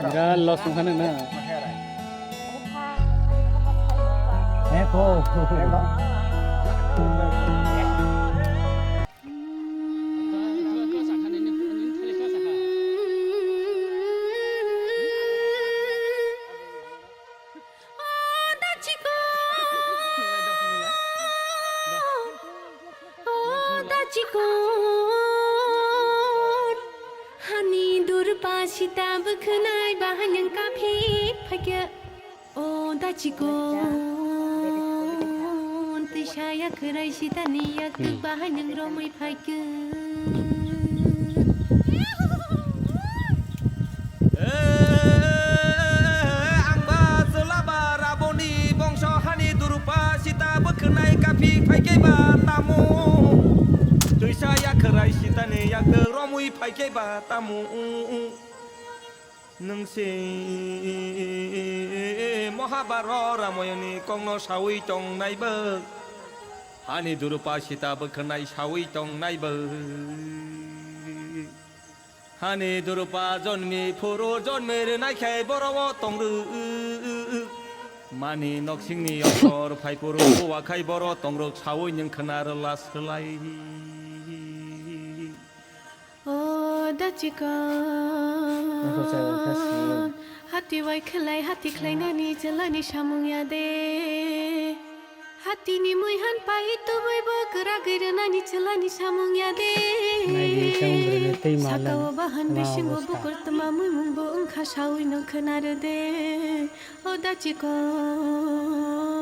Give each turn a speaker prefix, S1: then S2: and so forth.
S1: বিরাট loss ওখানে না হ্যাঁ তো
S2: chico 시다 부크날 바하는 카페 파게 오다 지고 뜻샤야 그라이 시다니 약득 바하는 로물 파게
S3: Kenai kapi paikai batamu Tuisaya kerai sitane yak teromui paikai batamu নংসে মহাবার রামায়ণে কংন সাউই টং নাইব হানি দুরুপা সীতা বখনাই সাউই টং নাইব হানি দুরুপা জন্মে ফুরু জন্মের নাইখাই বড় টংরু মানি নকসিংনি অসর ফাইপুরু হওয়াখাই বড় টংরুক সাউই নং খনার লাস লাই
S2: दाचिगन हाती वाय खोलाय हाती ख्लायनानि जोलानि सामुंया दे हातीनि मैहान पाहि तुबैबो गोरा गैरोनानि चोलानि सामुंया दे नायदि जोंब्रनो दैमालान साकाव बाहान बिसिंबो अबस्था बुकुर तमा मुंबो ओंखा सावै नों खोनारो दे अ दाचिगन